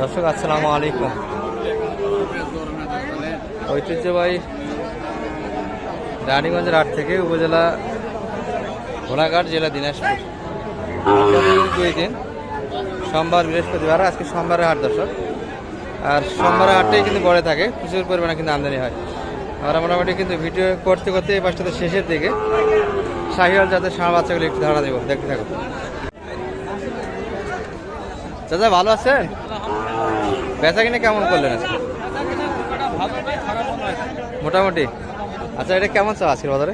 দর্শক, আসসালামু আলাইকুম। ঐতিহ্যবাহী রানীগঞ্জের হাট থেকে উপজেলা ঘোড়াঘাট জেলা দিনাজপুর। দুই দিন, সোমবার, বৃহস্পতিবার, আজকে সোমবারের হাট দর্শক। আর সোমবারের হাটটাই কিন্তু বড়ে থাকে, প্রচুর পরিমাণে কিন্তু আমদানি হয়। আমরা মোটামুটি কিন্তু ভিডিও করতে করতে এই পাশটাতে শেষের দিকে শাহিওয়াল যাতে ষাঁড় বাচ্চাগুলো একটু ধারণা দেবো, দেখতে থাকো দাদা ভালো আছেন? বেচা কিনে কেমন করলেন আজকে? মোটামুটি। আচ্ছা এটা কেমন চা আজকের বাজারে?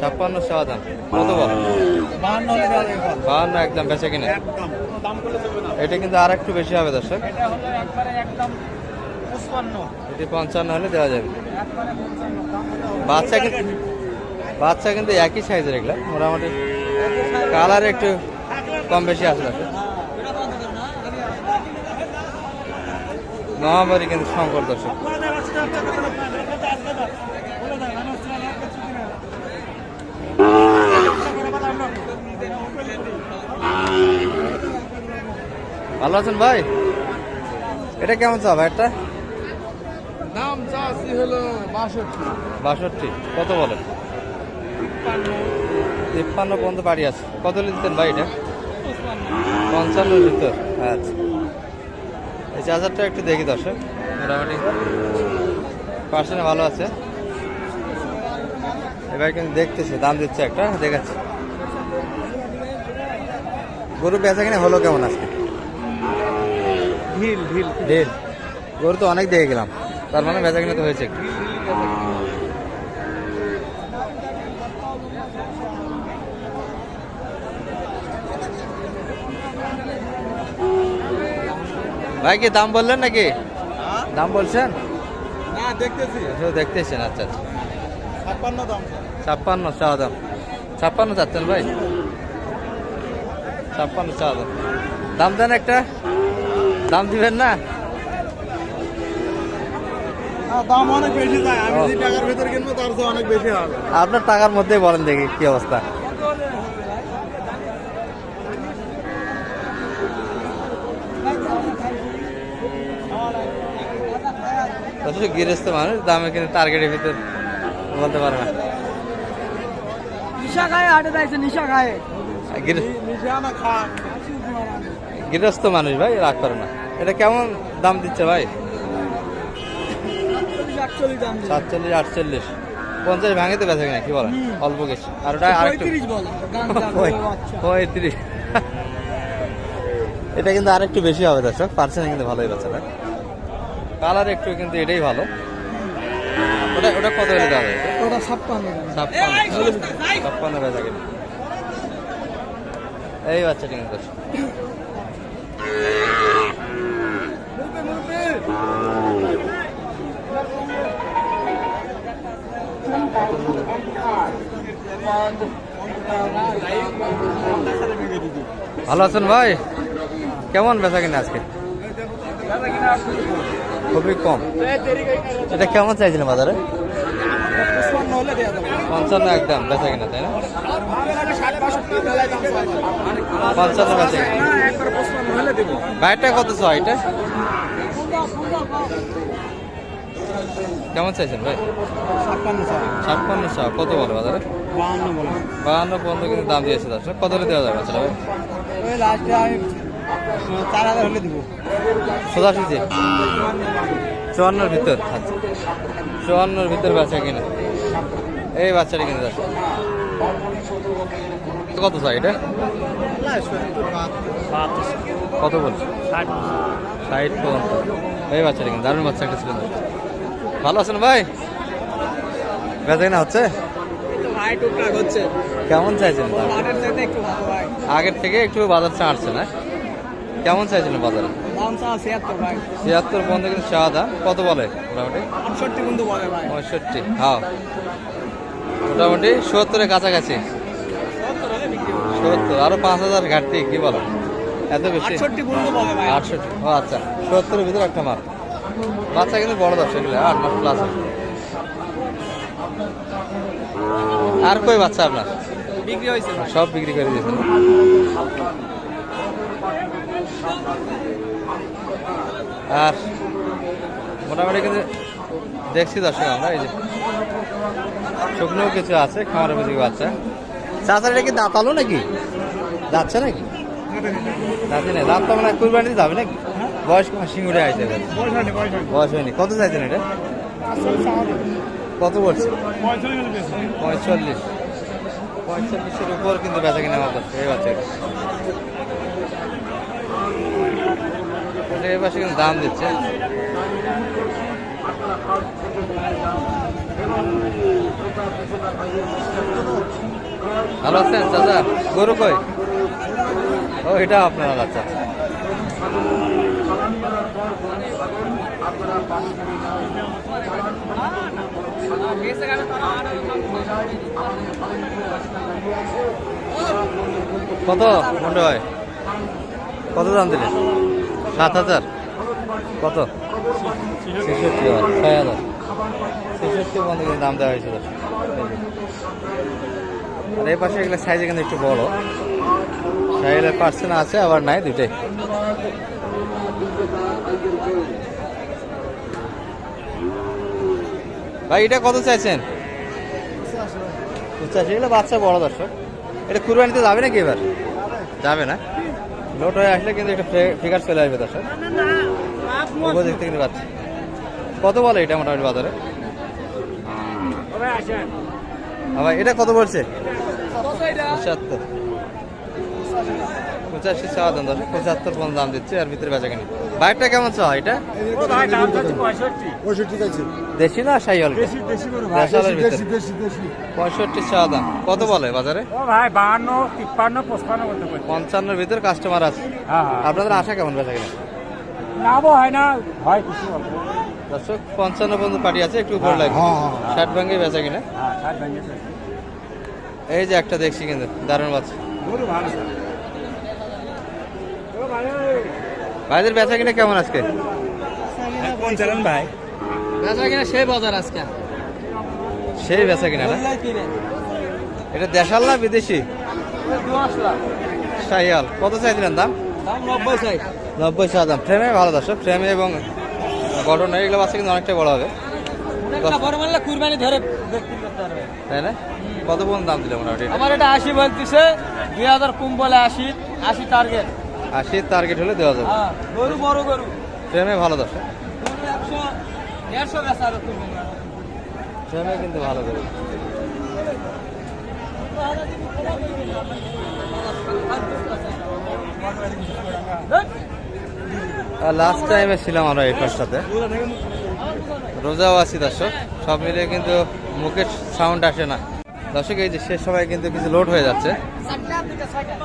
ছাপ্পান্ন বাহান্ন একদম এটা কিন্তু আর একটু বেশি হবে এটা পঞ্চান্ন হলে দেওয়া যাবে। বাচ্চা কিন্তু বাচ্চা কিন্তু একই সাইজের এগুলা। মোটামুটি কালার একটু কম বেশি আসলে মহামারী কিন্তু সংকট দর্শক। ভালো আছেন ভাই? এটা কেমন চা ভাই একটা? দাম চাষি হলো বাষট্টি। বাষট্টি কত বলেন? তিপ্পান্ন। পর্যন্ত বাড়ি আছে। কত দিতেন ভাই এটা? পঞ্চান্নর ভিতর আচ্ছা। চার্জারটা একটু দেখি দর্শক। মোটামুটি পার্সেন্ট ভালো আছে। এবার কিন্তু দেখতেছে দাম দিচ্ছে একটা দেখাচ্ছে। গরু বেচা কিনে হলো কেমন আছে ঢিল ঢিল। ঢিল। গরু তো অনেক দেখে গেলাম। তার মানে বেচা কিনে তো হয়েছে একটু। ভাই কি দাম বললেন নাকি? দাম বলছেন? না দেখতেছি। শুধু দেখতেছেন আচ্ছা আচ্ছা। ছাপ্পান্ন দাম। ছাপ্পান্ন চাওয়া দাম। ছাপ্পান্ন চাচ্ছেন ভাই? ছাপ্পান্ন চাওয়া দাম। দাম দেন একটা। দাম দিবেন না? দাম অনেক বেশি যায়। আমি যে টাকার ভেতর কিনবো তার চেয়ে অনেক বেশি হবে। আপনার টাকার মধ্যেই বলেন দেখি কি অবস্থা। অথচ গৃহস্থ মানুষ দামে কিন্তু টার্গেটের ভিতর বলতে পারে না। নিশা খায় হাটে যাইছে নিশা খায়। গৃহ- নিশা না খা গৃহস্থ মানুষ ভাই রাগ করে না। এটা কেমন দাম দিচ্ছে ভাই? সাতচল্লিশ আটচল্লিশ পঞ্চাশ ভাঙে তো বেঁচে কিনা কি বলেন? অল্প কিছু। আর ওটা আরেকটু পঁয়ত্রিশ এটা কিন্তু আরেকটু বেশি হবে দর্শক। পার্সেন্ট কিন্তু ভালোই বাচ্চাটা কালার একটু কিন্তু এটাই ভালো। ওটা ওটা কত হলে যাবে ওটা ছাপ্পান্ন ছাপ্পান্ন ছাপ্পান্ন বেচা কিনা এই বাচ্চাটি কিন্তু ভালো আছেন ভাই? কেমন বেচা কিনা আজকে? খুবই কম। এটা কেমন চাইছিলেন বাজারে? পঞ্চান্ন একদম বেচা কিনা তাই না? পঞ্চান্ন বেচা বাইরটা কত ছয় এটা? কেমন চাইছেন ভাই? ছাপ্পান্ন শ কত বলে বাজারে? বাহান্ন পর্যন্ত কিন্তু দাম দিয়েছে কত দেওয়া যাবে আচ্ছা ভাই? চার হাজার হলে দেবো। সোজাসুজি চুয়ান্নর ভিতর আচ্ছা। চুয়ান্নর ভিতর বাচ্চা কিনে? এই বাচ্চাটা কিনে দর্শক কত চাই এটা? কত বলছে? ষাট পর্যন্ত এই বাচ্চাটা কিন্তু দারুণ বাচ্চা একটা ছিল। ভালো আছেন ভাই? বেচা কিনা হচ্ছে? কেমন চাইছেন আগের চাইতে একটু ভালো ভাই। আগের থেকে একটু বাজার চাঁড়ছে না? কেমন চাইছিলেন বাজারে? ছিয়াত্তর পর্যন্ত কিন্তু দাম কত বলে মোটামুটি? পঁয়ষট্টি হ্যাঁ মোটামুটি সত্তরের কাছাকাছি। সত্তর আরও পাঁচ হাজার ঘাটতি কি বলো? এত বেশি? আটষট্টি ও আচ্ছা সত্তরের ভিতরে একটা মাল। বাচ্চা কিন্তু বড় দশ এগুলো আট মাস প্লাস আর কই বাচ্চা আপনার? বিক্রি হয়েছে। সব বিক্রি করে দিয়েছেন। আর মোটামুটি কিন্তু দেখছি দর্শক আমরা, এই যে। শুকনো কিছু আছে, খামার উপযোগী বাচ্চা। চাচার এটা কি দাঁতালো নাকি? যাচ্ছে নাকি? দাঁতে নেই। দাঁত তো মানে কুরবানিতে যাবে নাকি? বয়স সিঙ্গুড়ে আসছে এবার। বয়স হয়নি। কত চাইছেন এটা? কত বলছে? পঁয়তাল্লিশ। পঁয়তাল্লিশের উপর কিন্তু বেচা কিনা মাত্র এই বাচ্চাটা। এটা এই পাশে কিন্তু দাম দিচ্ছে। ভালো আছেন চাচা? গরু কই? ও, এটা আপনার আচ্ছা। কত? মনে হয়। কত দাম দিলে সাত হাজার? কত? ছেষট্টি হাজার, ছয় হাজার। ছেষট্টি পর্যন্ত দাম দেওয়া হয়েছিল। আর এই পাশে এগুলো সাইজে কিন্তু একটু বড়। সাইজের পার্সেন্ট আছে, আবার নাই দুটাই ভাই, এটা কত চাইছেন? পঁচাশি। এগুলো বাচ্চা, বড় দর্শক। এটা কুরবানিতে যাবে নাকি এবার? যাবে না? লোড হয়ে আসলে কিন্তু একটা ফিগার চলে আসবে তার সাথে দেখতে কিন্তু পাচ্ছি কত বলে এটা মোটামুটি বাজারে? আবার এটা কত বলছে পঁচাত্তর। পঁচাশি চাওয়া দাম দশ পঁচাত্তর পর্যন্ত দাম দিচ্ছে আর ভিতরে বেচা কিনি। বাইকটা কেমন চাওয়া এটা? দেশি না সাই অল্প দেশি দেশি গরু ভাই, দেশালের ভিতরে। দেশি দেশি দেশি। পঁয়ষট্টি চাওয়া দাম। কত বলে বাজারে? পঞ্চান্নর ভিতরে কাস্টমার আছে। হ্যাঁ হ্যাঁ। আপনাদের আশা কেমন বেচা কিনা? লাভও হয় না হয় কিছু দর্শক পঞ্চান্ন পর্যন্ত পার্টি আছে একটু উপরে হ্যাঁ, হ্যাঁ। ষাট ভাঙ্গে বেচা কিনা? এই যে একটা দেখছি কিন্তু দারুণ বাচ্চা ভালো ও ভাই ভাইদের বেচা কিনা কেমন আজকে? কোন চালান ভাই? বেচা কিনা সেই বাজার আজকে। সেই বেচা কিনা না? এটা দেশাল না বিদেশি? সাইয়াল কত চাইছিলেন দাম? দাম নব্বই চাই। নব্বই টাকা দাম। ফ্রেমে ভালো দর্শক ফ্রেমে এবং গঠন এগুলো বাচ্চা কিন্তু অনেকটা বড় হবে। বড় মানলে কুরবানি ধরে তাই না? কত পর্যন্ত দাম দিল মোটামুটি আমার এটা আশি বলতেছে। দুই হাজার কম বলে আশি আশি টার্গেট আশি টার্গেট হলে দেওয়া যাবে। হ্যাঁ গরু বড় গরু। ফ্রেমে ভালো গরু কুরবানি ফ্রেমে কিন্তু ভালো করে লাস্ট টাইমে ছিলাম আমরা এই পাশটাতে। রোজাও আছি দর্শক। সব মিলিয়ে কিন্তু মুখের সাউন্ড আসে না। দর্শক এই যে শেষ সময় কিন্তু কিছু লোড হয়ে যাচ্ছে।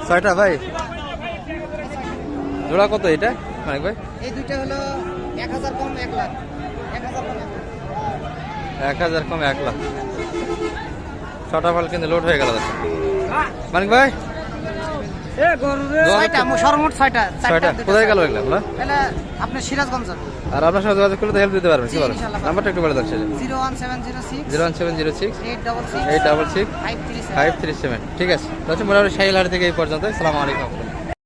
ছয়টা ভাই? জোড়া কত এটা? মানিক ভাই? এই দুইটা হলো এক হাজার কম এক লাখ। এক হাজার কম এক লাখ। ছটা ফল কিন্তু লোড হয়ে গেল মানিক ভাই? এ গরু রে। ছয়টা মো- সর্বমোট ছয়টা। ছয়টা। কোথায় গেল। এগুলো? এগুলো? আপনি সিরাজগঞ্জ আর আপনার সঙ্গে যোগাযোগ করলে তো হেল্প দিতে পারবেন কি বলেন নাম্বারটা একটু বলে দিচ্ছে zero one seven zero six. Zero one seven zero six. Eight double six. Eight double six. Five three seven. Five three seven. ঠিক আছে। দর্শক মোটামুটি হাট থেকে এই পর্যন্ত। সালাম আলাইকুম।